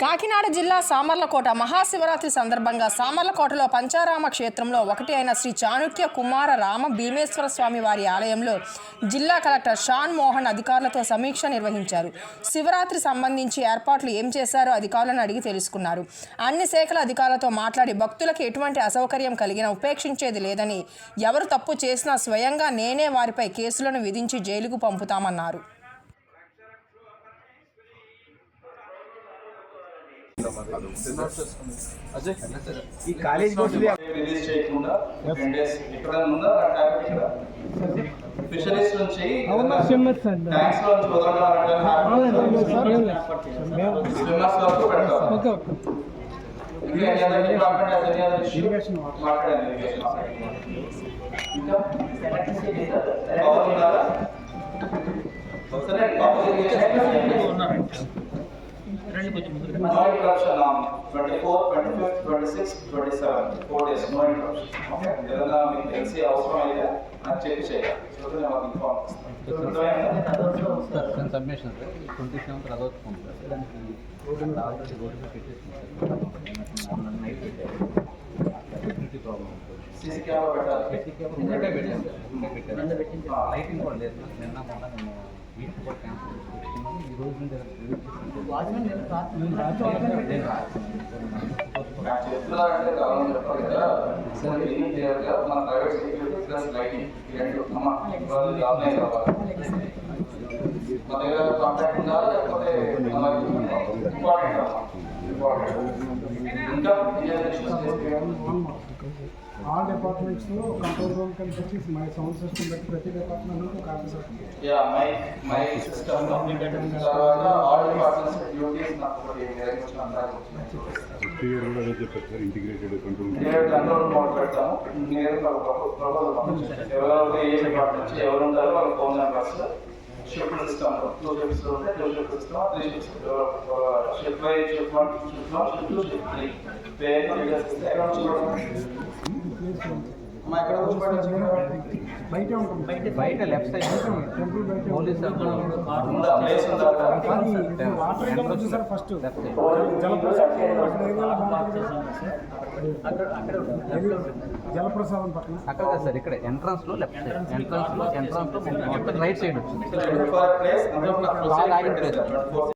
కాకినాడ జిల్లా సామర్లకోట మహాశివరాత్రి సందర్భంగా సామర్లకోటలో పంచారామ క్షేత్రంలో ఒకటి అయిన శ్రీ చాణుక్య కుమార రామ భీమేశ్వర స్వామి వారి ఆలయంలో జిల్లా కలెక్టర్ షాన్ మోహన్ అధికారులతో సమీక్ష నిర్వహించారు. శివరాత్రి సంబంధించి ఏర్పాట్లు ఏం చేశారో అధికారులను అడిగి తెలుసుకున్నారు. అన్ని శాఖల అధికారులతో మాట్లాడి భక్తులకు ఎటువంటి అసౌకర్యం కలిగినా ఉపేక్షించేది లేదని ఎవరు తప్పు చేసినా స్వయంగా నేనే వారిపై కేసులను విధించి జైలుకు పంపుతామన్నారు. ఈ కాలేజ్ రిలీజ్ చేయకుండా ఫిషరీస్ నుంచి ట్యాంక్స్ నుంచి వదలడానికి స్విమ్మర్స్ వరకు పెడతాం ఇంకా సరే power irrigation No interruption on 24, 25, 26, 27, four days, no interruption. Okay? ఏదైనా మీకు తెలిసి అవసరం అయితే నాకు చెప్పి చేయాలి. సో నేను మాకు ఇన్ఫార్మ్ చేస్తాను sir submission sir twenty seventh security problem CC camera పెట్టాలి. లైటింగ్ కూడా లేదు. నిన్న మొన్న నేను వీక్ కూడా క్యాన్సిల్ చెప్తున్నారంటే చెప్పాలి కదా సో మన ప్రైవేట్ సెక్యూరిటీ ప్లస్ లైటింగ్ ఈ రెండు కావాలి మన దగ్గర కాంటాక్ట్ ఉందా లేకపోతే ఇంపార్టెంట్ ఇంపార్టెంట్ ఇంకా ఆల్ డిపార్ట్మెంట్స్లో కంట్రోల్ రూమ్ వచ్చి మై సౌండ్ సిస్టమ్ బట్టి ప్రతి డిపార్ట్మెంట్ ఒక officer yeah my my system తర్వాత ఆల్ డిపార్ట్మెంట్స్ డ్యూటీస్ నాకు ఒకటి నిర్వహించిన అంతా క్లియర్ కూడా అదే చెప్పారు integrated control clear control mode పెడతాము ప్రపోజల్ పంపించండి ఎవరెవరు ఏ డిపార్ట్మెంట్ నుంచి ఎవరు ఉంటారో వాళ్ళ ఫోన్ నెంబర్స్ ще прочитала, тоже прочитала, тоже прочитала, то есть в четверть, четверть, четверть, тоже три. Поэтому я составил четверть. బయట ఉంటుంది. బయట లెఫ్ట్ సైడ్ టెంపుల్ బయట పోలీస్ వాటర్ ఫస్ట్. జలప్రసాదం పక్కన అక్కడ కాదు సార్ ఇక్కడ. ఎంట్రన్స్లో లెఫ్ట్ సైడ్ ఎంట్రన్స్లో ఎంట్రన్స్లో రైట్ సైడ్ వచ్చింది.